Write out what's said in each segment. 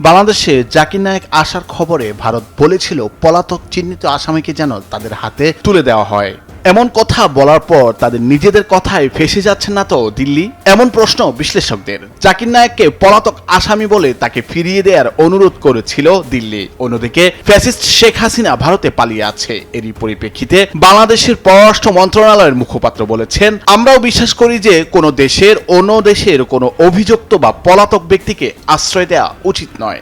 বাংলাদেশে জাকির নায়ক আসার খবরে ভারত বলেছিল, পলাতক চিহ্নিত আসামিকে যেন তাদের হাতে তুলে দেওয়া হয়। এমন কথা বলার পর তাদের নিজেদের কথায় ফেসে যাচ্ছে না তো দিল্লি? এমন প্রশ্ন বিশ্লেষকদের। জাকির নায়েককে পলাতক আসামি বলে তাকে ফিরিয়ে দেওয়ার অনুরোধ করেছিল দিল্লি। অন্যদিকে, ফ্যাসিস্ট শেখ হাসিনা ভারতে পালিয়ে আছে। এরই পরিপ্রেক্ষিতে বাংলাদেশের পররাষ্ট্র মন্ত্রণালয়ের মুখপাত্র বলেছেন, আমরাও বিশ্বাস করি যে কোনো দেশের অন্য দেশের কোনো অভিযুক্ত বা পলাতক ব্যক্তিকে আশ্রয় দেওয়া উচিত নয়।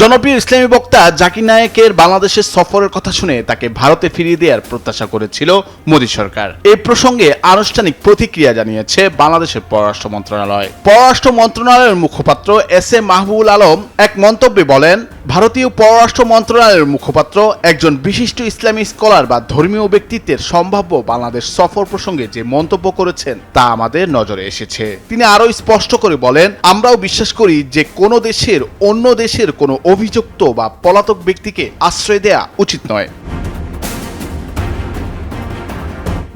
জনপ্রিয় ইসলামী বক্তা জাকির নায়েকের বাংলাদেশের সফরের কথা শুনে তাকে ভারতে ফিরিয়ে দেওয়ার প্রত্যাশা করেছিল মোদী সরকার। এ প্রসঙ্গে আনুষ্ঠানিক প্রতিক্রিয়া জানিয়েছে বাংলাদেশের পররাষ্ট্র মন্ত্রণালয়। পররাষ্ট্র মন্ত্রণালয়ের মুখপাত্র এস এ মাহবুবুল আলম এক মন্তব্যে বলেন, ভারতীয় পররাষ্ট্র মন্ত্রণালয়ের মুখপাত্র একজন বিশিষ্ট ইসলামী স্কলার বা ধর্মীয় ব্যক্তিত্বের সম্ভাব্য বাংলাদেশ সফর প্রসঙ্গে যে মন্তব্য করেছেন তা আমাদের নজরে এসেছে। তিনি আরও স্পষ্ট করে বলেন, আমরাও বিশ্বাস করি যে কোনো দেশের অন্য দেশের কোনো অভিযুক্ত বা পলাতক ব্যক্তিকে আশ্রয় দেয়া উচিত নয়।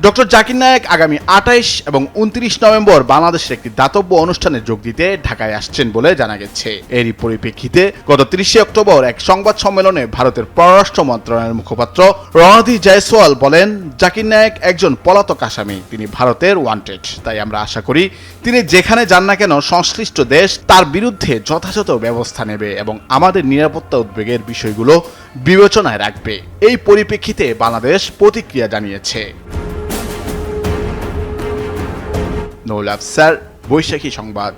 ডক্টর জাকির নায়েক আগামী আঠাইশ এবং উনত্রিশ নভেম্বর বাংলাদেশের একটি দাতব্য অনুষ্ঠানে যোগ দিতে ঢাকায় আসছেন বলে জানা গেছে। এরই পরিপ্রেক্ষিতে গত তিরিশে অক্টোবর এক সংবাদ সম্মেলনে ভারতের পররাষ্ট্র মন্ত্রণালয়ের মুখপাত্র রণধীর জয়সওয়াল বলেন, জাকির নায়েক একজন পলাতক আসামি, তিনি ভারতের ওয়ান্টেড। তাই আমরা আশা করি, তিনি যেখানে যান না কেন সংশ্লিষ্ট দেশ তার বিরুদ্ধে যথাযথ ব্যবস্থা নেবে এবং আমাদের নিরাপত্তা উদ্বেগের বিষয়গুলো বিবেচনায় রাখবে। এই পরিপ্রেক্ষিতে বাংলাদেশ প্রতিক্রিয়া জানিয়েছে। নৌল আফসার বৈশাখী সংবাদ